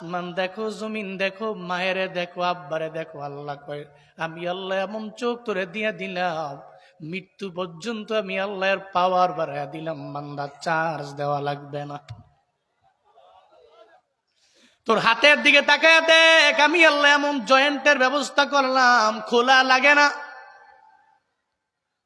আসমান দেখো, জমিন দেখো, মায়েরে দেখো, আব্বারে দেখো, আল্লাহ কয়, আমি আল্লাহ এমন চোখ তোরে দিয়ে দিলাম, মৃত্যু পর্যন্ত আমি আল্লাহর পাওয়ার বাড়াইয়া দিলাম, বান্দা চার্জ দেওয়া লাগবে না। তোর হাতের দিকে তাকায় দেখ, আমি আল্লাহ এমন জয়েন্টের ব্যবস্থা করলাম, খোলা লাগে না।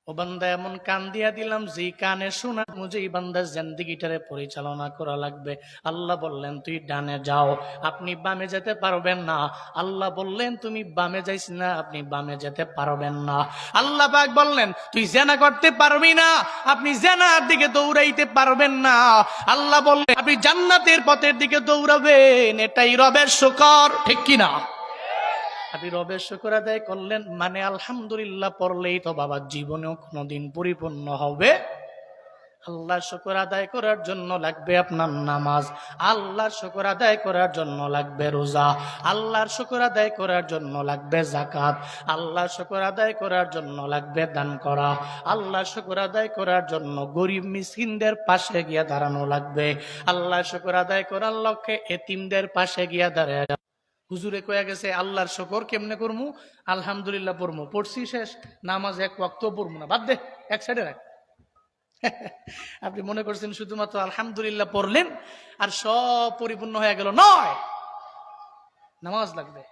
বান্দা, এমন কান দিয়া দিলাম যে কানে শোনা মুঝে এই বান্দার জিন্দিগিটারে পরিচালনা করা লাগবে। আল্লাহ বললেন, তুই ডানে যাও, আপনি বামে যেতে পারবেন না। আল্লাহ বললেন, তুমি বামে যাইস না, আপনি বামে যেতে পারবেন না। আল্লাহ পাক বললেন, তুই জেনা করতে পারবি না, আপনি জেনার দিকে দৌড়াইতে পারবেন না। আল্লাহ বললেন, আপনি জান্নাতের পথের দিকে দৌড়াবেন, এটাই রবের শুকর, ঠিক কিনা? আপনি রবের শুকর আদায় করলেন মানে আলহামদুলিল্লাহ পড়লেই তো বাবা জীবনেও কোনোদিন পরিপূর্ণ হবে। আল্লাহ শুকর আদায় করার জন্য লাগবে আপনার নামাজ আল্লাহর শুকর আদায় করার জন্য লাগবে রোজা, আল্লাহর শুকর আদায় করার জন্য লাগবে জাকাত আল্লাহর শুকর আদায় করার জন্য লাগবে দান করা, আল্লাহর শুকর আদায় করার জন্য গরিব মিসকিনদের পাশে গিয়া দাঁড়ানো লাগবে, আল্লাহর শুকর আদায় করার লক্ষ্যে এতিমদের পাশে গিয়া দাঁড়ায় হুজুরে কয়ে গেছে, আল্লাহর শকর কেমনে করমু? আলহামদুলিল্লাহ পড়মু। পড়ছি শেষ। নামাজ এক ওয়াক্ত পড়মু না। বাদ দে, এক সাইডে রাখ। আপনি মনে করছেন শুধুমাত্র আলহামদুলিল্লাহ পড়লেন আর সব পরিপূর্ণ হয়ে গেল। নয়! নামাজ লাগবে।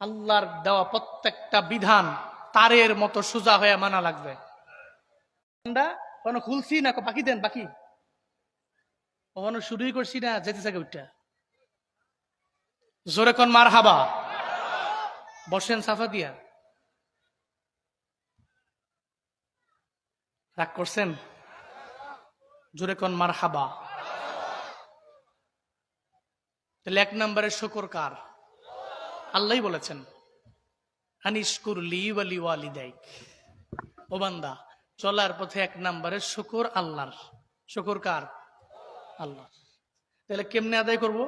আল্লাহর দেওয়া প্রত্যেকটা বিধান তারের মতো সোজা হয়ে মানা লাগবে। খুলছি না বাকি দেন বাকি কখনো শুরুই করছি না, যেতে থাকে ওইটা জোরে কন মার হাবা বসেন সাফা দিয়া। রাগ করছেন? জোরে কন মার হাবা তাহলে এক নম্বরের শকর কার? আল্লাহ বলেছেন আনিসকুর লি ওয়ালি ওয়ালিদাইক। ও বান্দা, চলার পথে এক নম্বরের শকর আল্লাহর। শকর কার? আল্লাহ তাহলে কেমনে আদায় করব?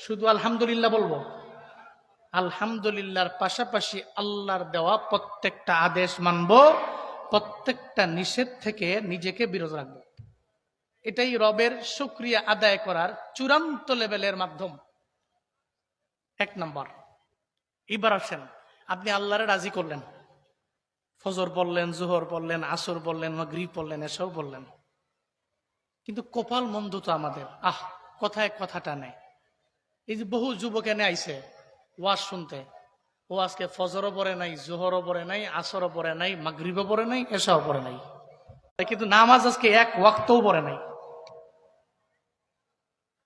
শুধু আলহামদুলিল্লাহ বলব। আলহামদুলিল্লাহর পাশাপাশি আল্লাহর দেওয়া প্রত্যেকটা আদেশ মানব, প্রত্যেকটা নিষেধ থেকে নিজেকে বিরত রাখব। এটাই রবের সুক্রিয়া আদায় করার চূড়ান্ত লেভেলের মাধ্যম। এক নম্বর, এবার আসেন, আপনি আল্লাহরে রাজি করলেন। ফজর বললেন জোহর বললেন আসর বললেন গ্রি বললেন এসব বললেন কিন্তু কপাল মন্দ তো আমাদের। আহ কথায় কথাটা নেই। এই যে বহু যুবক এনে আইছে, ওয়াজ শুনতে। ও আজকে ফজরও পরে নাই, জোহরও পরে নাই, আসরও পরে নাই, মাগরিবও পরে নাই এসাও পরে নাই। কিন্তু নামাজ আজকে এক ওয়াক্তও পরে নাই।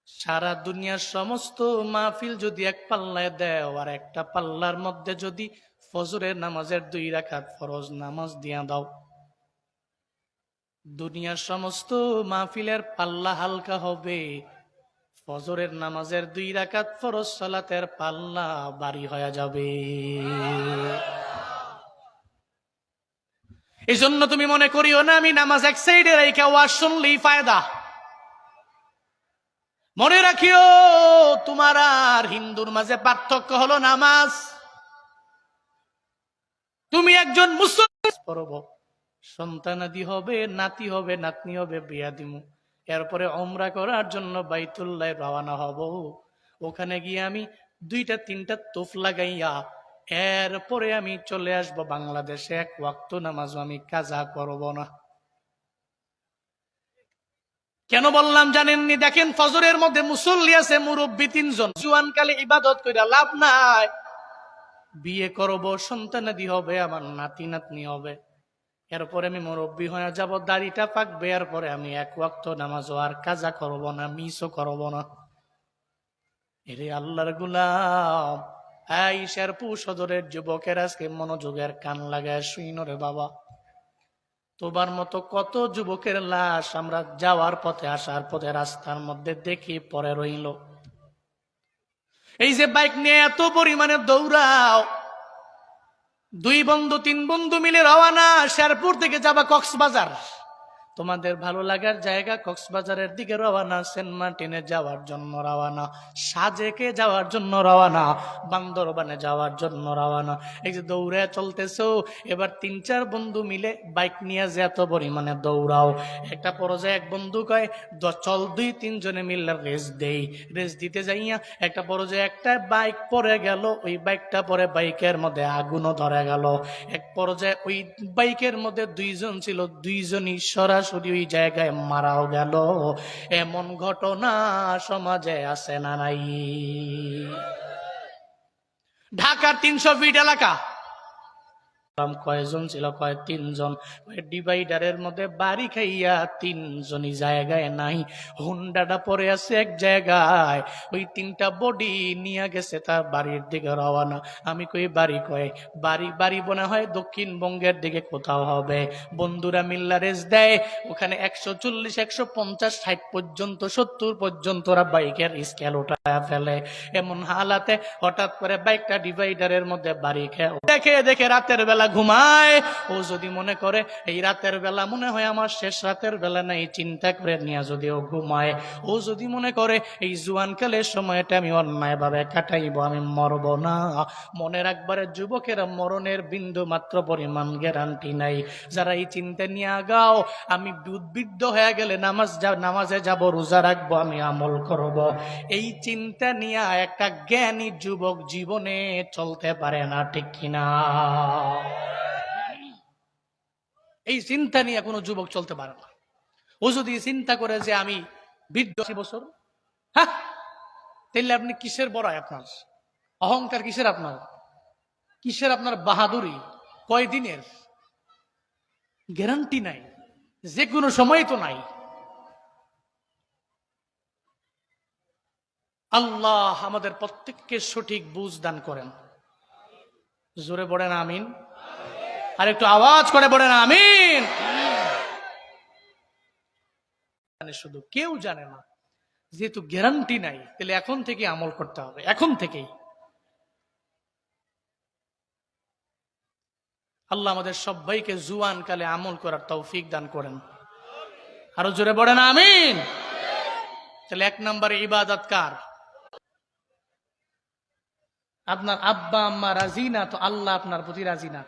সারা দুনিয়ার সমস্ত মাহফিল যদি এক পাল্লায় দেও, আর একটা পাল্লার মধ্যে যদি ফজরের নামাজের দুই রাখাত ফরজ নামাজ দিয়া দাও। দুনিয়ার সমস্ত মাহফিলের পাল্লা হালকা হবে ফজরের নামাজের দুই রাকাত ফরজ, সালাতের পাল্লা বাড়ি হয়ে যাবে। এই জন্য তুমি মনে করিও না, আমি নামাজ এক সাইডে রেখে ওয়াজ শুনলেই ফায়দা। মনে রাখিও, তোমার আর হিন্দুর মাঝে পার্থক্য হলো নামাজ। তুমি একজন মুসলমান সন্তানাদি হবে, নাতি হবে, নাতনি হবে, বিয়া দিমু। এরপরে অমরা করার জন্য বাইতুল্লাহ রওয়ানা হব। ওখানে গিয়ে আমি দুইটা, তিনটা তোফ লাগাইয়া এরপরে আমি চলে আসব বাংলাদেশে। এক ওয়াক্ত নামাজ আমি কাজা করব না। কেন বললাম জানেননি? দেখেন ফজরের মধ্যে মুসল্লি আছে, মুরব্বী তিনজন। জুয়ান কালে ইবাদত করে লাভ নাই। বিয়ে করব, সন্তানাদি হবে, আমার নাতি নাতনি হবে। এরপরে আমি মুরব্বী হয়ে যাব, দাড়িটা পাকবে এরপরে আমি এক ওয়াক্ত নামাজ আর কাজা করব না, মিসও করব না। এরে আল্লাহর গুলাম, এই শেরপু সদরের যুবকের আজকে মনোযোগের কান লাগায় শুইন রে বাবা। তোমার মতো কত যুবকের লাশ আমরা যাওয়ার পথে, আসার পথে, রাস্তার মধ্যে দেখি পরে রইল। এই যে বাইক নিয়ে এত পরিমাণে দৌড়াও দুই বন্ধু তিন বন্ধু মিলে রওয়ানা শেরপুর থেকে যাবা কক্সবাজার। তোমাদের ভালো লাগার জায়গা কক্সবাজারের দিকে রওয়ানা সেন্ট মার্টিনে যাওয়ার জন্য রওয়ানা সাজেকে যাওয়ার জন্য রওয়ানা বান্দরবানে যাওয়ার জন্য রওয়ানা এই যে দৌড়ে চলতেছো, এবার তিন চার বন্ধু মিলে বাইক নিয়ে যে এত পরিমাণে দৌড়াও। একটা পর্যায়ে এক বন্ধু কয় চল দুই তিনজনে মিললে রেস দেই। রেস দিতে যাইয়া একটা পর্যায়ে একটা বাইক পরে গেল, ওই বাইকটা পরে বাইকের মধ্যে আগুনও ধরে গেল। এক পর্যায়ে ওই বাইকের মধ্যে দুইজন ছিল, দুইজনই সরাসরি ওই জায়গায় মারাও গেল। এমন ঘটনা সমাজে আছে না নাই। ঢাকার তিনশো ফিট এলাকা। বললাম, কয়জন ছিল কয় তিনজন। ডিভাইডারের মধ্যে বাড়ি খাইয়া তিনজনই জায়গায় নাই। হুন্ডাটা পরে আছে এক জায়গায়। ওই তিনটা বডি নিয়ে গেছে তার বাড়ির দিকে রওয়ানা আমি কই বাড়ি কয় বাড়ি বাড়ি মনে হয় দক্ষিণবঙ্গের দিকে কোথাও হবে। বন্ধুরা মিল্লা রেস দেয় ওখানে একশো চল্লিশ একশো পঞ্চাশ ষাট পর্যন্ত সত্তর পর্যন্ত ওরা বাইকের স্কেল উঠায় ফেলে। এমন হালাতে হঠাৎ করে বাইকটা ডিভাইডারের মধ্যে বাড়ি খেয়ে দেখে দেখে রাতের বেলা ঘুমায়। ও যদি মনে করে, এই রাতের বেলা মনে হয় আমার শেষ রাতের বেলা নাই, চিন্তা করে নিয়ে যদি ও ঘুমায়। ও যদি মনে করে, এই জুয়ানকালের সময়টা আমি অন্যায় ভাবে কাটাইবো, আমি মরবো না। মনে রাখবারে যুবকের মরণের বিন্দু মাত্র পরিমাণ গ্যারান্টি নাই। যারা এই চিন্তা নিয়ে আগাও, আমি উদ্বৃদ্ধ হয়ে গেলে নামাজ নামাজে যাব, রোজা রাখব, আমি আমল করব। এই চিন্তা নিয়ে একটা জ্ঞানী যুবক জীবনে চলতে পারে না, ঠিক কিনা? এই চিন্তা নিয়ে কোনো যুবক চলতে পারে না। ও যদি চিন্তা করে যে আমি বৃদ্ধ আশি বছর হ্যাঁ? তাহলে আপনি কিসের বড়াই আপনার? অহংকার কিসের আপনার? কিসের আপনার বাহাদুরি? কয়দিনের? গ্যারান্টি নাই। যে কোনো সময় তো নাই। আল্লাহ আমাদের প্রত্যেককে সঠিক বুঝ দান করেন। জোরে পড়েন আমিন। আর একটু আওয়াজ করে পড়েন আমিন। শুধু, কেউ জানে না, যেহেতু গ্যারান্টি নাই, তাহলে এখন থেকে আমল করতে হবে, এখন থেকেই। আল্লাহ আমাদের সবাইকে জুয়ান কালে আমল করার তৌফিক দান করেন। আরও জোরে পড়েন আমিন। তাহলে এক নম্বরে ইবাদত কার? আপনার আব্বা, আম্মা রাজি না, তো আল্লাহ আপনার প্রতি রাজি না।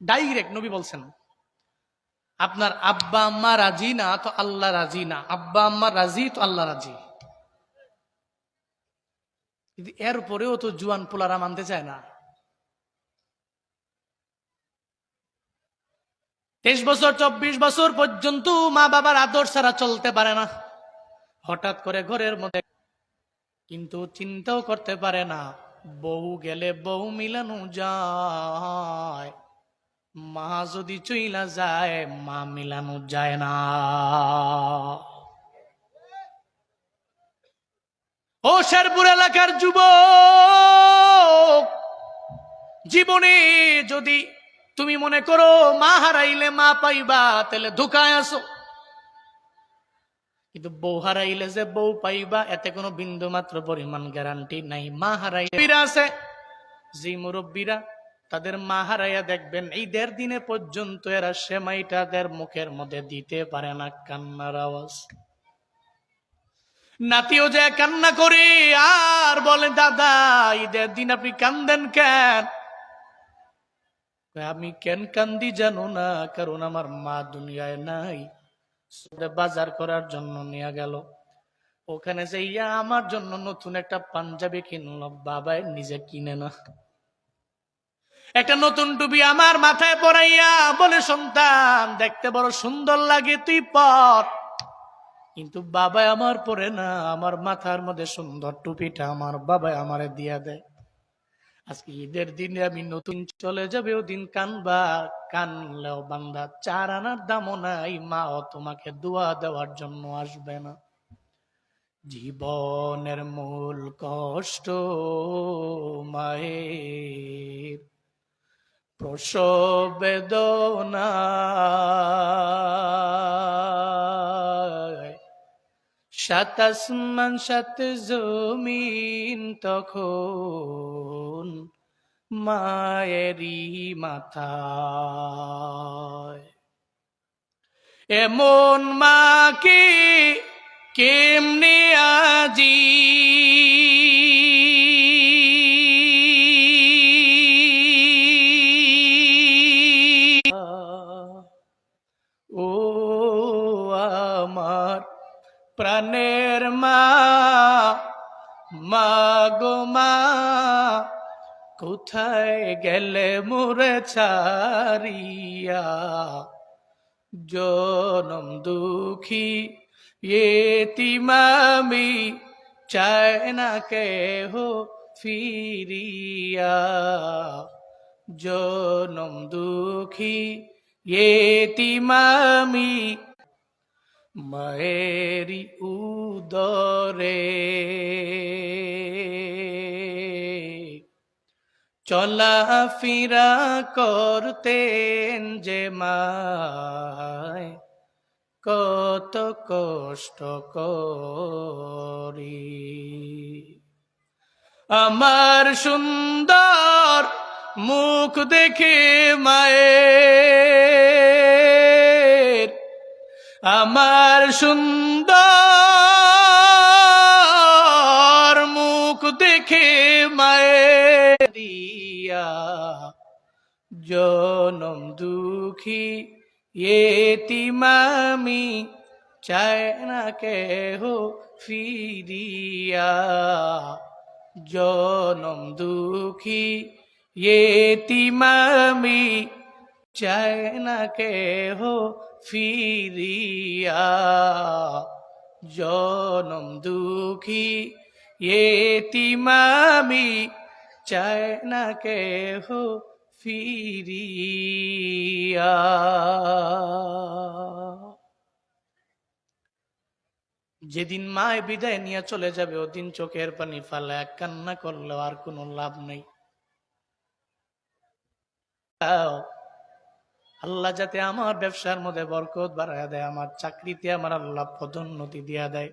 ডাইরেক্ট নবী বলছেন, আপনার আব্বা আম্মা রাজি না তো আল্লাহ রাজি না, আব্বা আম্মা রাজি তো আল্লাহ রাজি। কিন্তু এরপরেও তো জুয়ান পোলারা মানতে চায় না। তেইশ বছর, চব্বিশ বছর পর্যন্ত মা বাবার আদর ছাড়া চলতে পারে না। হঠাৎ করে ঘরের মধ্যে, কিন্তু চিন্তাও করতে পারে না। বউ গেলে বউ মিলানো যায়। মা যদি চইলা যায় মা মিলানো যায় না ও শেরপুর এলাকার যুবক জীবনে যদি তুমি মনে করো মা হারাইলে মা পাইবা তাহলে ধোকায় আসো কিন্তু বউ হারাইলে যে বউ পাইবা এতে কোনো বিন্দু মাত্র পরিমাণ গ্যারান্টি নাই মা হারাইলে আছে যে মুরব্বীরা তাদের মা হারাইয়া দেখবেন এই দেড় দিনে পর্যন্ত এরা সেমাইটা তাদের মুখের মধ্যে দিতে পারে না কান্নার আওয়াজ। নাতিও যে কান্না করে, আর বলে, দাদা, ঈদের দিন আপনি কান্দেন কেন? আমি কেন কান্দি জানো না, কারণ আমার মা দুনিয়ায় নাই। বাজার করার জন্য নিয়ে গেল। ওখানে যে ইয়া আমার জন্য নতুন একটা পাঞ্জাবি কিনলো, বাবাই নিজে কিনে না। একটা নতুন টুপি আমার মাথায় পরাইয়া বলে, সন্তান, দেখতে বড় সুন্দর লাগে তুই পর। কিন্তু বাবা আমার পরে না, আমার মাথার মধ্যে সুন্দর টুপিটা আমার বাবা আমারে দিয়া দেয়। আজকে ঈদের দিনে আমি নতুন চলে যাবে, ওদিন কানবা, কানলেও বান্দা চার আনার দামও নাই, মাও তোমাকে দোয়া দেওয়ার জন্য আসবে না। জীবনের মূল কষ্ট মায়ের। প্রসব বেদনা সাত সাত জমিন তখন মায়েরই মাথায়। এমন মাকে কেমনে আজি প্রাণের মা মা গো মা, কোথায় গেলে মোরে ছাড়িয়া? জনম দুঃখী এতিমামি, চায় না কেহ ফিরিয়া? জনম দুঃখী এতিমামি মায়েরি উদরে। চলা ফিরা করতেন যে মায়, কত কষ্ট করি। আমার সুন্দর মুখ দেখে মায়ের আমার সুন্দর মুখ দেখে মায়েরিয়া জনম দুঃখী এতিমামি চায় না কেহ ফিরিয়া। জনম দুঃখী এতিমামি চায় না কেহ ফিরিয়া জনম দুঃখী এতিমামি চায় না কেহ ফিরিয়া যেদিন মায় বিদায় নিয়ে চলে যাবে, ওদিন চোখের পানি ফালা কান্না করলেও আর কোনো লাভ নেই। আল্লাহ যাতে আমার ব্যবসার মধ্যে বরকত বাড়ায় দেয়, আমার চাকরিতে আমার আল্লাহ পদোন্নতি দিয়া দেয়।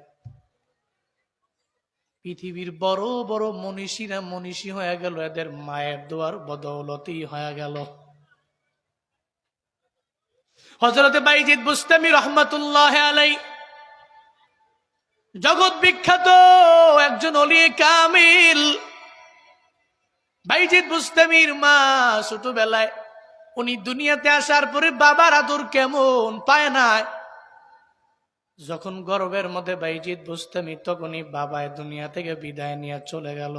পৃথিবীর বড় বড় মনীষীরা মনীষী হয়ে গেল, এদের মায়ের দোয়ার বদৌলতেই হয়ে গেল। হজরতে বাইজিদ বুস্তামি রহমতুল্লাহ আলাই জগৎ বিখ্যাত একজন অলি কামিল। বাইজিদ বুস্তামির মা ছোটবেলায় উনি দুনিয়াতে আসার পরে বাবার আদর কেমন পায় নাই। যখন গর্বের মধ্যে বাইজিৎ বুঝতামি তখনই বাবায় দুনিয়া থেকে বিদায় নিয়ে চলে গেল।